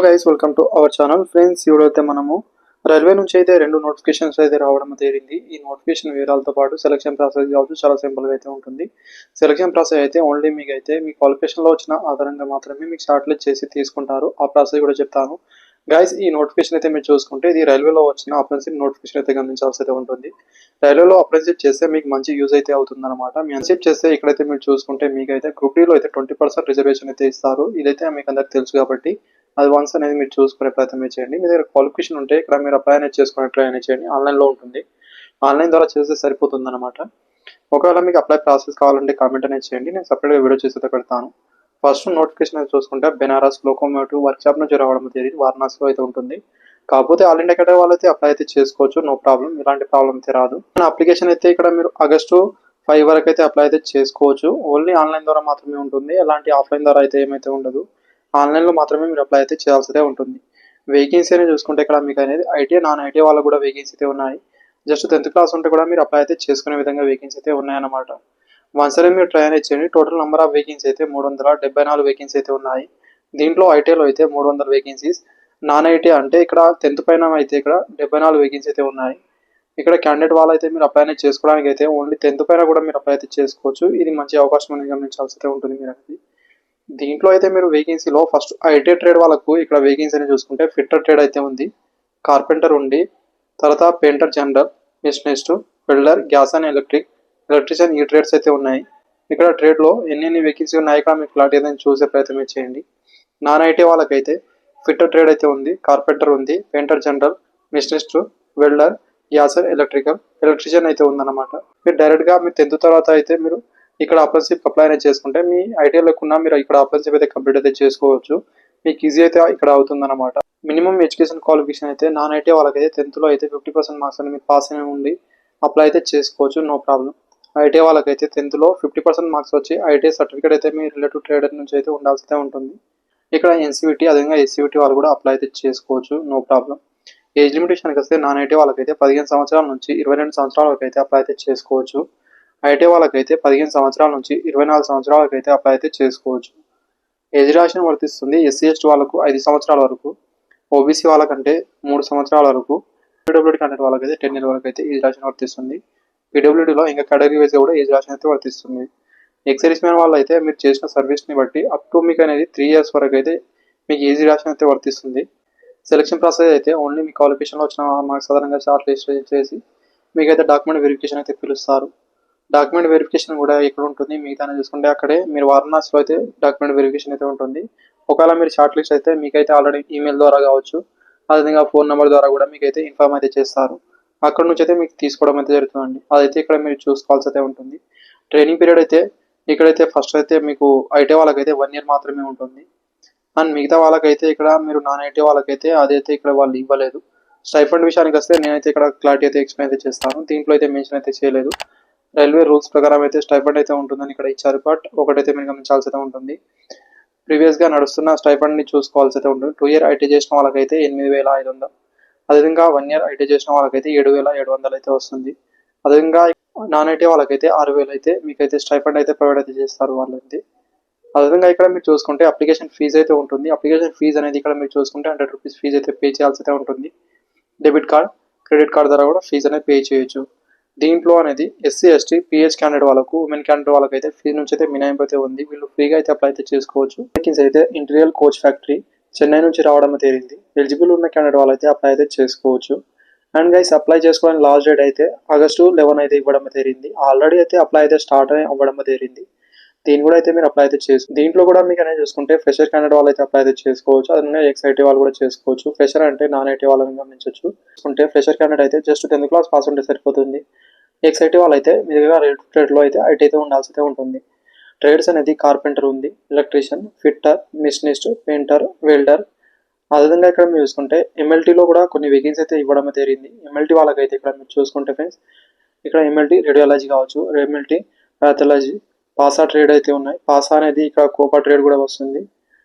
Hello guys welcome to our channel friends ఇవిడైతే మనము railway నుంచి అయితే రెండు నోటిఫికేషన్స్ అయితే రావడం జరిగింది. ఈ నోటిఫికేషన్ వివరాలతో పాటు సెలక్షన్ ప్రాసెస్ కావచ్చు చాలా సింపుల్గా అయితే ఉంటుంది. సెలక్షన్ ప్రాసెస్ అయితే ఓన్లీ మీకు అయితే మీ క్వాలిఫికేషన్లో వచ్చిన ఆధారంగా మాత్రమే మీకు షార్ట్ లిస్ట్ చేసి తీసుకుంటారు. ఆ ప్రాసెస్ కూడా చెప్తాను. గైస్ ఈ నోటిఫికేషన్ అయితే మీరు చూసుకుంటే ఇది రైల్వేలో వచ్చిన అప్రెన్సిప్ నోటిఫికేషన్ అయితే గమనించాల్సి అయితే ఉంటుంది. రైల్వేలో అప్రెన్సిప్ చేస్తే మీకు మంచి యూజ్ అయితే అవుతుంది అనమాట మీ అన్సిప్ చేస్తే ఇక్కడైతే మీరు చూసుకుంటే మీకు అయితే గ్రూప్ డీలో అయితే ట్వంటీ పర్సెంట్ రిజర్వేషన్ అయితే ఇస్తారు. ఇదైతే మీకు అందరికి తెలుసు కాబట్టి అది వన్స్ అనేది మీరు చూసుకునే ప్రయత్నం చేయండి. మీ దగ్గర క్వాలిఫికేషన్ ఉంటే ఇక్కడ మీరు అప్లై అనేది చేసుకునే ట్రై అనేది చేయండి ఆన్లైన్లో ఉంటుంది. ఆన్లైన్ ద్వారా చేస్తే సరిపోతుంది అనమాట ఒకవేళ మీకు అప్లై ప్రాసెస్ కావాలంటే కామెంట్ అనేది చేయండి. నేను సపరేట్గా వీడియో చేసి పెడతాను. ఫస్ట్ నోటిఫికేషన్ అయితే చూసుకుంటే బెనారస్ లోకోమోటివ్ వర్క్షాప్ నుంచి రావడం జరిగింది. వారణాసిలో అయితే ఉంటుంది. కాకపోతే ఆల్ ఇండియా కేటగిరీ వాళ్ళైతే అప్లై అయితే చేసుకోవచ్చు. నో ప్రాబ్లం ఇలాంటి ప్రాబ్లం అయితే రాదు. అప్లికేషన్ అయితే ఇక్కడ మీరు ఆగస్టు ఫైవ్ వరకు అయితే అప్లై అయితే చేసుకోవచ్చు. ఓన్లీ ఆన్లైన్ ద్వారా మాత్రమే ఉంటుంది. ఎలాంటి ఆఫ్లైన్ ద్వారా అయితే ఏమైతే ఉండదు. ఆన్లైన్లో మాత్రమే మీరు అప్లై అయితే చేయాల్సి ఉంటుంది. వేకెన్సీ అనేది చూసుకుంటే ఇక్కడ మీకు అనేది ఐటీ నాన్ ఐటీ వాళ్ళకు కూడా వేకెన్సీ అయితే ఉన్నాయి. జస్ట్ టెన్త్ క్లాస్ ఉంటే కూడా మీరు అప్లై అయితే చేసుకునే విధంగా వేకెన్సీ అయితే ఉన్నాయన్నమాట. వన్స్ అనేది మీరు ట్రై అనేది చేయండి. టోటల్ నెంబర్ ఆఫ్ వేకెన్సీ అయితే మూడు వందల డెబ్బై నాలుగు వేకెన్సీ అయితే ఉన్నాయి. దీంట్లో ఐటీలో అయితే మూడు వందల వేకెన్సీస్ నాన్ ఐటీ అంటే ఇక్కడ టెన్త్ పైన అయితే ఇక్కడ డెబ్బై నాలుగు వేకెన్సీ అయితే ఉన్నాయి. ఇక్కడ క్యాండిడేట్ వాళ్ళు అయితే మీరు అప్లై అనేది చేసుకోవడానికి అయితే ఓన్లీ టెన్త్ పైన కూడా మీరు అప్లై అయితే చేసుకోవచ్చు. ఇది మంచి అవకాశం అనేది గమనించాల్సి అయితే ఉంటుంది మీరు అనేది. దీంట్లో అయితే మీరు వేకెన్సీలో ఫస్ట్ ఐటీ ట్రేడ్ వాళ్ళకు ఇక్కడ వేకెన్సీని చూసుకుంటే ఫిట్టర్ ట్రేడ్ అయితే ఉంది. కార్పెంటర్ ఉంది. తర్వాత painter general machinist welder gas and electric electrician ఈ ట్రేడ్స్ అయితే ఉన్నాయి. ఇక్కడ ట్రేడ్లో ఎన్ని ఎన్ని వేకెన్సీ ఉన్నాయి ఇక్కడ మీకు క్లారిటీ ఏదైనా చూసే ప్రయత్నం చేయండి. నాన్ ఐటీ వాళ్ళకైతే ఫిట్టర్ ట్రేడ్ అయితే ఉంది. కార్పెంటర్ ఉంది painter general machinist welder gas and electrical electrician అయితే ఉందన్నమాట. మీరు డైరెక్ట్గా మీరు టెన్త్ తర్వాత అయితే మీరు ఇక్కడ అప్రెన్షిప్ అప్లై అనేది చేసుకుంటే మీ ఐటీఐ లేకుండా మీరు ఇక్కడ అప్రెన్షిప్ అయితే కంప్లీట్ అయితే చేసుకోవచ్చు. మీకు ఈజీ అయితే ఇక్కడ అవుతుంది అనమాట మినిమం ఎడ్యుకేషన్ క్వాలిఫికేషన్ అయితే నాన్ ఐటీ వాళ్ళకైతే టెన్త్లో అయితే ఫిఫ్టీ పర్సెంట్ మార్క్స్ అని మీరు పాస్ అయినా ఉండి అప్లై అయితే చేసుకోవచ్చు నో ప్రాబ్లం ఐటీఐ వాళ్ళకైతే టెన్త్లో ఫిఫ్టీ పర్సెంట్ మార్క్స్ వచ్చి ఐటీ సర్టిఫికేట్ అయితే మీ రిలేటివ్ ట్రేడర్ నుంచి అయితే ఉండాల్సి ఉంటుంది. ఇక్కడ ఎన్సీబీటీ అదేవిధంగా ఎస్సీబీటీ వాళ్ళు కూడా అప్లై అయితే చేసుకోవచ్చు నో ప్రాబ్లం ఏజ్ లిమిటేషన్కి వస్తే నాన్ ఐటీ వాళ్ళకైతే పదిహేను సంవత్సరాల నుంచి ఇరవై రెండు సంవత్సరాల వరకు అయితే అప్లై అయితే చేసుకోవచ్చు. ఐటీ వాళ్ళకైతే పదిహేను సంవత్సరాల నుంచి ఇరవై నాలుగు సంవత్సరాలకు అయితే అప్లై అయితే చేసుకోవచ్చు. ఏజ్ రాషన్ వర్తిస్తుంది. ఎస్సీ ఎస్టీ వాళ్ళకు ఐదు సంవత్సరాల వరకు ఓబీసీ వాళ్ళకంటే మూడు సంవత్సరాల వరకు పీడబ్ల్యూడీ కంటే వాళ్ళకైతే టెన్ ఇయర్ వరకు అయితే ఏజ్ రాషన్ వర్తిస్తుంది. పీడబ్ల్యూడీలో ఇంకా కేటగిరీ వైజ్ కూడా ఏజ్ రాషన్ అయితే వర్తిస్తుంది. ఎక్సైజ్ మ్యాన్ వాళ్ళు అయితే మీరు చేసిన సర్వీస్ని బట్టి అప్ టు మీకు అనేది త్రీ ఇయర్స్ వరకు అయితే మీకు ఈజీ రాషన్ అయితే వర్తిస్తుంది. సెలక్షన్ ప్రాసెస్ అయితే ఓన్లీ మీ క్వాలిఫికేషన్లో వచ్చిన మార్క్స్ సాధారణంగా చార్ట్ లిస్ట్ చేసి మీకైతే డాక్యుమెంట్ వెరిఫికేషన్ అయితే పిలుస్తారు. డాక్యుమెంట్ వెరిఫికేషన్ కూడా ఇక్కడ ఉంటుంది. మిగతా చూసుకుంటే అక్కడే. మీరు వారణాసిలో అయితే డాక్యుమెంట్ వెరిఫికేషన్ అయితే ఉంటుంది. ఒకవేళ మీరు షార్ట్ లిస్ట్ అయితే మీకైతే ఆల్రెడీ ఈమెయిల్ ద్వారా కావచ్చు. అదేవిధంగా ఫోన్ నెంబర్ ద్వారా కూడా మీకు అయితే అయితే చేస్తారు. అక్కడ నుంచి అయితే మీకు తీసుకోవడం అయితే జరుగుతుందండి. అదైతే ఇక్కడ మీరు చూసుకోవాల్సి అయితే ఉంటుంది. ట్రైనింగ్ పీరియడ్ అయితే ఇక్కడైతే ఫస్ట్ అయితే మీకు ఐటీ వాళ్ళకైతే వన్ ఇయర్ మాత్రమే ఉంటుంది. అండ్ మిగతా వాళ్ళకైతే ఇక్కడ మీరు నాన్ ఐటీ వాళ్ళకైతే అదైతే ఇక్కడ వాళ్ళు ఇవ్వలేదు. స్టైఫండ్ విషయానికి వస్తే నేనైతే ఇక్కడ క్లారిటీ అయితే ఎక్స్ప్లెయిన్ అయితే చేస్తాను. దీంట్లో అయితే మెన్షన్ అయితే చేయలేదు. రైల్వే రూల్స్ ప్రకారం అయితే స్టైఫండ్ అయితే ఉంటుందని ఇక్కడ ఇచ్చారు బట్ ఒకటైతే మీరు గమనించాల్సి అయితే ఉంటుంది. ప్రీవియస్గా నడుస్తున్న స్టైఫండ్ని చూసుకోవాల్సి అయితే ఉంటుంది. టూ ఇయర్ ఐటీ చేసిన వాళ్ళకైతే ఎనిమిది వేల ఐదు వందలు. అదేవిధంగా వన్ ఇయర్ ఐటీ చేసిన వాళ్ళకైతే ఏడు వేల ఏడు వందలు అయితే వస్తుంది. అదేవిధంగా నాన్ ఐటీ వాళ్ళకైతే ఆరు వేలు అయితే మీకైతే స్టైఫండ్ అయితే ప్రొవైడ్ అయితే చేస్తారు వాళ్ళైతే. అదేవిధంగా ఇక్కడ మీరు చూసుకుంటే అప్లికేషన్ ఫీజు అయితే ఉంటుంది. అప్లికేషన్ ఫీజు అనేది ఇక్కడ మీరు చూసుకుంటే హండ్రెడ్ రూపీస్ ఫీజు అయితే పే చేయాల్సి అయితే ఉంటుంది. డెబిట్ కార్డ్ క్రెడిట్ కార్డ్ ద్వారా కూడా ఫీజు అనేది పే చేయొచ్చు. దీంట్లో అనేది ఎస్సీ ఎస్టీ పిహెచ్ క్యాండిడేట్ వాళ్ళకు ఉమెన్ క్యాండిడేట్ వాళ్ళకి అయితే ఫీజు నుంచి అయితే మినహాయింపు అయితే ఉంది. వీళ్ళు ఫ్రీగా అయితే అప్లై అయితే చేసుకోవచ్చు. వేకెన్సీ అయితే ఇంటీరియల్ కోచ్ ఫ్యాక్టరీ చెన్నై నుంచి రావడం తేలింది ఎలిజిబుల్ ఉన్న క్యాండిడేట్ వాళ్ళు అయితే అప్లై అయితే చేసుకోవచ్చు. అండ్ గైస్ అప్లై చేసుకోవడానికి లాస్ట్ డేట్ అయితే ఆగస్టు లెవెన్ అయితే ఇవ్వడం తేరింది ఆల్రెడీ అయితే అప్లై అయితే స్టార్ట్ అవ్వడం తేరింది దీని కూడా అయితే మీరు అప్లై అయితే చేసు దీంట్లో కూడా మీకు అనేది చూసుకుంటే ఫ్రెషర్ క్యాండిడేట్ వాళ్ళు అయితే అప్లై అయితే చేసుకోవచ్చు. అదే ఎక్స్ వాళ్ళు కూడా చేసుకోవచ్చు. ఫ్రెషర్ అంటే నాన్ ఐటీ వాళ్ళని గమనించవచ్చు. చూసుకుంటే ఫ్రెషర్ క్యాండిడేట్ అయితే జస్ట్ టెన్త్ క్లాస్ పాస్ ఉంటే సరిపోతుంది. ఎక్స్ వాళ్ళు అయితే మీ దగ్గర ట్రేడ్లో అయితే ఐటీ అయితే ఉండాల్సి అయితే ఉంటుంది. ట్రేడ్స్ అనేది కార్పెంటర్ ఉంది electrician fitter machinist painter welder అదేవిధంగా ఇక్కడ మీరు చూసుకుంటే ఎంఎల్టీలో కూడా కొన్ని వేకెన్సీ అయితే ఇవ్వడం జరిగింది. ఎంఎల్టీ వాళ్ళకైతే ఇక్కడ మీరు చూసుకుంటే ఫ్రెండ్స్ ఇక్కడ ఎంఎల్టీ రేడియాలజీ కావచ్చు ఎంఎల్టీ ప్యాథాలజీ పాసా ట్రేడ్ అయితే ఉన్నాయి. పాసా అనేది ఇక్కడ కోపా ట్రేడ్ కూడా వస్తుంది.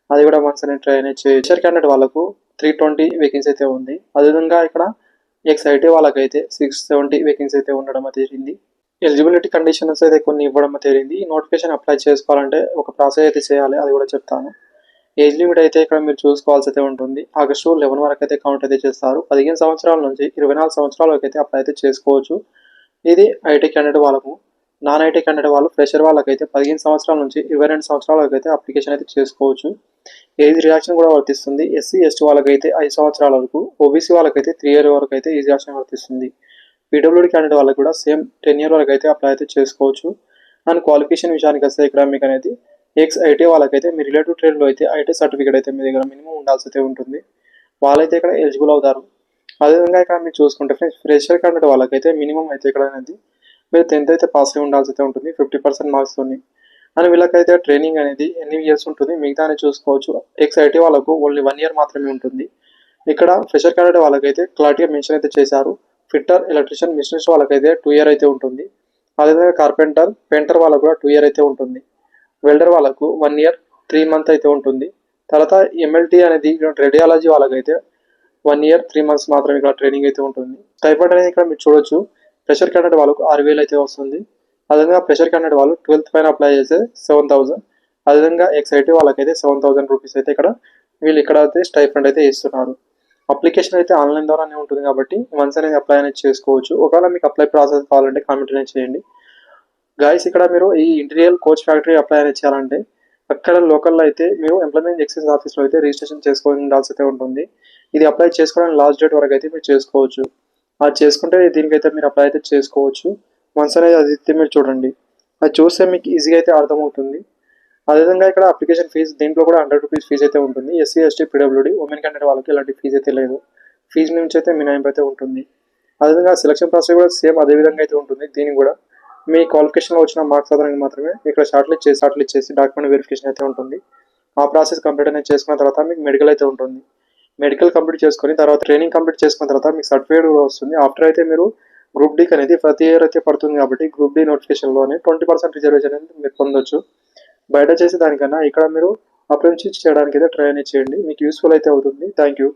అది కూడా మనసు అనేది ట్రై అనేది చేయొచ్చు. క్యాండిడేట్ వాళ్ళకు త్రీ ట్వంటీ వేకెన్సీ అయితే ఉంది. అదేవిధంగా ఇక్కడ ఎక్స్ఐటీ వాళ్ళకి వాళ్ళకైతే సిక్స్ సెవెంటీ వేకెన్సీ అయితే ఉండడం జరిగింది. ఎలిజిబిలిటీ కండిషన్స్ అయితే కొన్ని ఇవ్వడం జరిగింది. ఈ నోటిఫికేషన్ అప్లై చేసుకోవాలంటే ఒక ప్రాసెస్ అయితే చేయాలి. అది కూడా చెప్తాను. ఏజ్ లిమిట్ అయితే ఇక్కడ మీరు చూసుకోవాల్సి అయితే ఉంటుంది. ఆగస్టు లెవెన్ వరకు అయితే కౌంట్ అయితే చేస్తారు. పదిహేను సంవత్సరాల నుంచి ఇరవై నాలుగు సంవత్సరాల వరకు అయితే అప్లై అయితే చేసుకోవచ్చు. ఇది ఐటీ క్యాండిడేట్ వాళ్ళకు నాన్ ఐటీ క్యాండిడేట్ వాళ్ళు ఫ్రెషర్ వాళ్ళకైతే పదిహేను సంవత్సరాల నుంచి ఇరవై రెండు సంవత్సరాల వరకు అయితే అప్లికేషన్ అయితే చేసుకోవచ్చు. ఏజ్ రియాక్షన్ కూడా వర్తిస్తుంది. ఎస్సీ ఎస్టీ వాళ్ళకైతే ఐదు సంవత్సరాల వరకు ఓబీసీ వాళ్ళకైతే త్రీ ఇయర్ వరకు అయితే ఏజ్ రియాక్షన్ వర్తిస్తుంది పీడబ్ల్యూడీ క్యాండిడేట్ వాళ్ళకి కూడా సేమ్ టెన్ ఇయర్ వరకు అయితే అప్లై అయితే చేసుకోవచ్చు. అండ్ క్వాలిఫికేషన్ విషయానికి వస్తే ఇక్కడ మీకు అనేది ఎక్స్ ఐటీ వాళ్ళకైతే మీ రిలేటివ్ ట్రేడ్లో అయితే ఐటీ సర్టిఫికేట్ అయితే మీ దగ్గర మినిమం ఉండాల్సి అయితే ఉంటుంది. వాళ్ళైతే ఇక్కడ ఎలిజిబుల్ అవుతారు. అదేవిధంగా ఇక్కడ మీరు చూసుకుంటే ఫ్రెషర్ క్యాండిడేట్ వాళ్ళకైతే మినిమం అయితే ఇక్కడ అనేది మీరు టెన్త్ అయితే పాస్ అయి ఉండాల్సి అయితే ఉంటుంది ఫిఫ్టీ పర్సెంట్ మార్క్స్తోని అండ్ వీళ్ళకైతే ట్రైనింగ్ అనేది ఎన్ని ఇయర్స్ ఉంటుంది మిగతాని చూసుకోవచ్చు. ఎక్స్ఐటీ వాళ్ళకు ఓన్లీ వన్ ఇయర్ మాత్రమే ఉంటుంది. ఇక్కడ ఫ్రెషర్ క్యాండిడేట్ వాళ్ళకైతే క్లారిటీగా మెన్షన్ అయితే చేశారు. ఫిట్టర్ ఎలక్ట్రీషియన్ మిషనరీస్ వాళ్ళకైతే టూ ఇయర్ అయితే ఉంటుంది. అదేవిధంగా కార్పెంటర్ పెయింటర్ వాళ్ళకు కూడా టూ ఇయర్ అయితే ఉంటుంది. వెల్డర్ వాళ్ళకు వన్ ఇయర్ త్రీ మంత్ అయితే ఉంటుంది. తర్వాత ఎంఎల్టీ అనేది రేడియాలజీ వాళ్ళకైతే వన్ ఇయర్ త్రీ మంత్స్ మాత్రమే ఇక్కడ ట్రైనింగ్ అయితే ఉంటుంది. టైఫాయిడ్ అనేది ఇక్కడ మీరు చూడొచ్చు. ప్రెషర్ క్యాండిడేట్ వాళ్ళకు ఆరు వేలు అయితే వస్తుంది. అదేవిధంగా ప్రెషర్ క్యాండిడేట్ వాళ్ళు ట్వెల్త్ పైన అప్లై చేస్తే సెవెన్ థౌసండ్. అదేవిధంగా ఎక్స్ఐటీ వాళ్ళకైతే సెవెన్ థౌసండ్ రూపీస్ అయితే ఇక్కడ వీళ్ళు ఇక్కడ అయితే స్టైఫండ్ అయితే ఇస్తున్నారు. అప్లికేషన్ అయితే ఆన్లైన్ ద్వారానే ఉంటుంది కాబట్టి వన్స్ అనేది అప్లై అనేది చేసుకోవచ్చు. ఒకవేళ మీకు అప్లై ప్రాసెస్ కావాలంటే కామెంట్ అనేది చేయండి. గాయస్ ఇక్కడ మీరు ఈ ఇంటీరియల్ కోచ్ ఫ్యాక్టరీ అప్లై అనేది చేయాలంటే అక్కడ లోకల్లో అయితే మీరు ఎంప్లాయ్మెంట్ ఎక్సైజ్ ఆఫీస్లో అయితే రిజిస్ట్రేషన్ చేసుకోవాల్సి అయితే ఉంటుంది. ఇది అప్లై చేసుకోవడానికి లాస్ట్ డేట్ వరకు అయితే మీరు చేసుకోవచ్చు. అది చేసుకుంటే దీనికైతే మీరు అప్లై అయితే చేసుకోవచ్చు. వన్స్ అనేది అది ఇస్తే మీరు చూడండి. అది చూస్తే మీకు ఈజీగా అయితే అర్థమవుతుంది. అదేవిధంగా ఇక్కడ అప్లికేషన్ ఫీజు దీంట్లో కూడా హండ్రెడ్ రూపీస్ ఫీజు అయితే ఉంటుంది. SC ST PWD women candidate వాళ్ళకి ఎలాంటి ఫీజు అయితే లేదు. ఫీజు నుంచి అయితే మినహాయింపు అయితే ఉంటుంది. అదేవిధంగా సెలక్షన్ ప్రాసెస్ కూడా సేమ్ అదే విధంగా అయితే ఉంటుంది. దీనికి కూడా మీ క్వాలిఫికేషన్లో వచ్చిన మార్క్స్ ఆధారంగా మాత్రమే ఇక్కడ షార్ట్ లిస్ట్ చేసి షార్ట్ లిస్ట్ చేసి డాక్యుమెంట్ వెరిఫికేషన్ అయితే ఉంటుంది. ఆ ప్రాసెస్ కంప్లీట్ అనేది చేసుకున్న తర్వాత మీకు మెడికల్ అయితే ఉంటుంది. మెడికల్ కంప్లీట్ చేసుకొని తర్వాత ట్రైనింగ్ కంప్లీట్ చేసుకున్న తర్వాత మీకు సర్టిఫికేట్ కూడా వస్తుంది. ఆఫ్టర్ అయితే మీరు గ్రూప్ డీకి అనేది ప్రతి ఇయర్ అయితే పడుతుంది కాబట్టి గ్రూప్ డీ నోటిఫికేషన్లోనే ట్వంటీ పర్సెంట్ రిజర్వేషన్ అనేది మీరు పొందొచ్చు. బయట చేసే దానికన్నా ఇక్కడ మీరు అప్రెంటిస్ చేయడానికి అయితే ట్రైనింగ్ చేయండి. మీకు యూస్ఫుల్ అయితే అవుతుంది. Thank you